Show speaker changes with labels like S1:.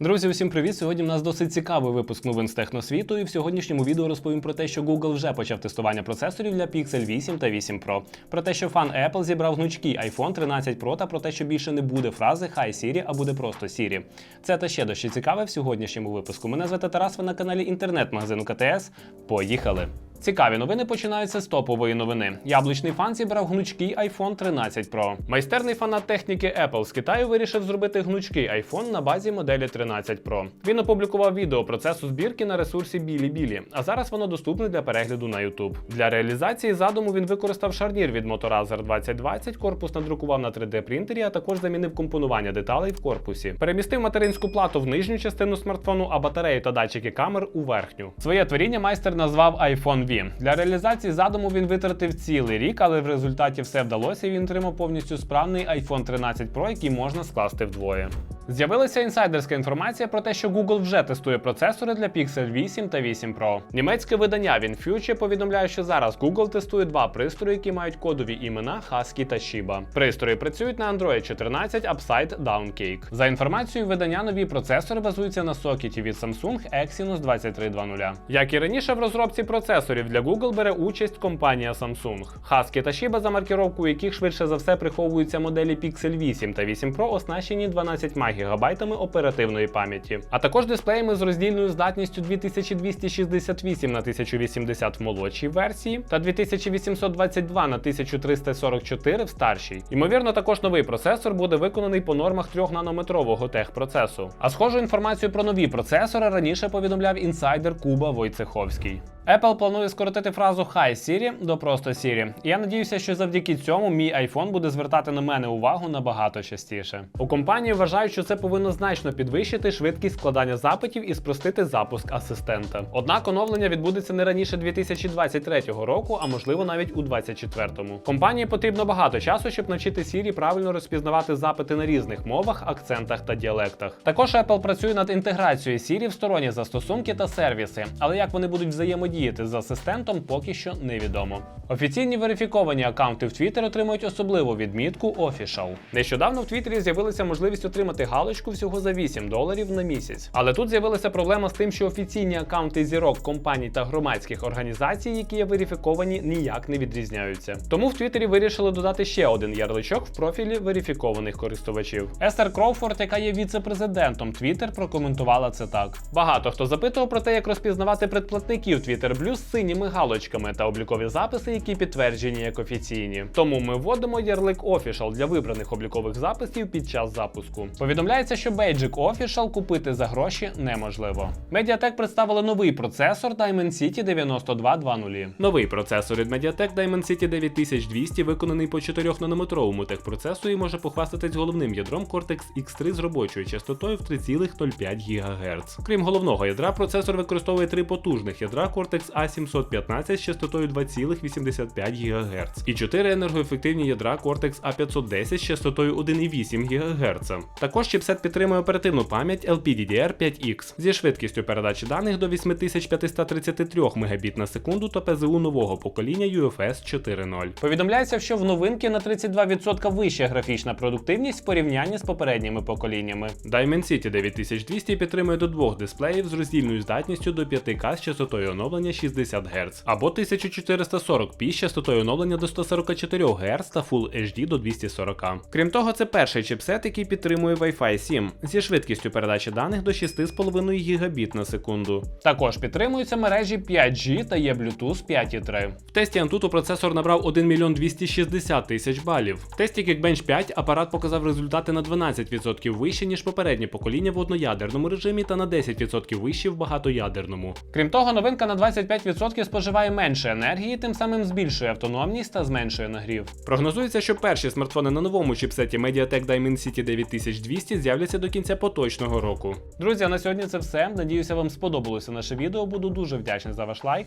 S1: Друзі, усім привіт! Сьогодні в нас досить цікавий випуск новин з техносвіту, і в сьогоднішньому відео розповім про те, що Google вже почав тестування процесорів для Pixel 8 та 8 Pro, про те, що фан Apple зібрав гнучкий iPhone 13 Pro та про те, що більше не буде фрази Hi Siri, а буде просто Siri. Це та ще дещо цікаве в сьогоднішньому випуску. Мене звати Тарас, ви на каналі інтернет-магазину КТС. Поїхали! Цікаві новини починаються з топової новини. Яблучний фан зібрав гнучкий iPhone 13 Pro. Майстерний фанат техніки Apple з Китаю вирішив зробити гнучкий iPhone на базі моделі 13 Pro. Він опублікував відео процесу збірки на ресурсі Білі-Білі, а зараз воно доступне для перегляду на YouTube. Для реалізації задуму він використав шарнір від Motorazer 2020, корпус надрукував на 3D принтері, а також замінив компонування деталей в корпусі. Перемістив материнську плату в нижню частину смартфону, а батарею та датчики камер у верхню. Своє творіння майстер назвав iPhone V. Для реалізації задуму він витратив цілий рік, але в результаті все вдалося. Він отримав повністю справний iPhone 13 Pro, який можна скласти вдвоє. З'явилася інсайдерська інформація про те, що Google вже тестує процесори для Pixel 8 та 8 Pro. Німецьке видання WinFuture повідомляє, що зараз Google тестує два пристрої, які мають кодові імена Husky та Shiba. Пристрої працюють на Android 14 Upside Down Cake. За інформацією видання, нові процесори базуються на сокеті від Samsung Exynos 2320. Як і раніше в розробці процесорів для Google бере участь компанія Samsung. Husky та Shiba, за маркіровкою яких швидше за все приховуються моделі Pixel 8 та 8 Pro, оснащені 12 ГБ оперативної пам'яті, а також дисплеями з роздільною здатністю 2268 на 1080 в молодшій версії та 2822 на 1344 в старшій. Ймовірно, також новий процесор буде виконаний по нормах 3 нанометрового техпроцесу. А схожу інформацію про нові процесори раніше повідомляв інсайдер Куба Войцеховський. Apple планує скоротити фразу Hi Siri до просто Siri. І я надіюся, що завдяки цьому мій iPhone буде звертати на мене увагу набагато частіше. У компанії вважають, що це повинно значно підвищити швидкість складання запитів і спростити запуск асистента. Однак оновлення відбудеться не раніше 2023 року, а можливо навіть у 2024. Компанії потрібно багато часу, щоб навчити Siri правильно розпізнавати запити на різних мовах, акцентах та діалектах. Також Apple працює над інтеграцією Siri в сторонні застосунки та сервіси, але як вони будуть взаємодіяти з асистентом, поки що невідомо. Офіційні верифіковані аккаунти в Twitter отримують особливу відмітку Official. Нещодавно в Твіттері з'явилася можливість отримати галочку всього за 8 доларів на місяць. Але тут з'явилася проблема з тим, що офіційні аккаунти зірок компаній та громадських організацій, які є верифіковані, ніяк не відрізняються. Тому в Твіттері вирішили додати ще один ярличок в профілі верифікованих користувачів. Естер Кроуфорд, яка є віце-президентом Twitter, прокоментувала це так: багато хто запитував про те, як розпізнавати предплатників Twitter Blue з синіми галочками та облікові записи, які підтверджені як офіційні. Тому ми вводимо ярлик Official для вибраних облікових записів під час запуску. Повідомляється, що бейджик Official купити за гроші неможливо. Mediatek представили новий процесор Dimensity 9220. Новий процесор від Mediatek Dimensity 9200 виконаний по 4-нанометровому техпроцесорі і може похвастатись головним ядром Cortex X3 з робочою частотою в 3,05 ГГц. Крім головного ядра, процесор використовує три потужних ядра Cortex A715 з частотою 2,85 ГГц і 4 енергоефективні ядра Cortex A510 з частотою 1,8 ГГц. Також чіпсет підтримує оперативну пам'ять LPDDR5X зі швидкістю передачі даних до 8533 Мбіт на секунду та ПЗУ нового покоління UFS 4.0. Повідомляється, що в новинки на 32% вища графічна продуктивність в порівнянні з попередніми поколіннями. Dimensity 9200 підтримує до двох дисплеїв з роздільною здатністю до 5К з частотою оновлення 60 Гц або 1440p з частотою оновлення до 144 Гц та Full HD до 240. Крім того, це перший чіпсет, який підтримує Wi-Fi 7 зі швидкістю передачі даних до 6,5 Гбіт на секунду. Також підтримуються мережі 5G та є Bluetooth 5.3. В тесті Antutu процесор набрав 1 мільйон 260 тисяч балів. В тесті Geekbench 5 апарат показав результати на 12% вище, ніж попереднє покоління в одноядерному режимі та на 10% вище в багатоядерному. Крім того, новинка на 25% споживає менше енергії, тим самим збільшує автономність та зменшує нагрів. Прогнозується, що перші смартфони на новому чіпсеті MediaTek Dimensity 9200 з'являться до кінця поточного року. Друзі, а на сьогодні це все. Надіюся, вам сподобалося наше відео. Буду дуже вдячний за ваш лайк.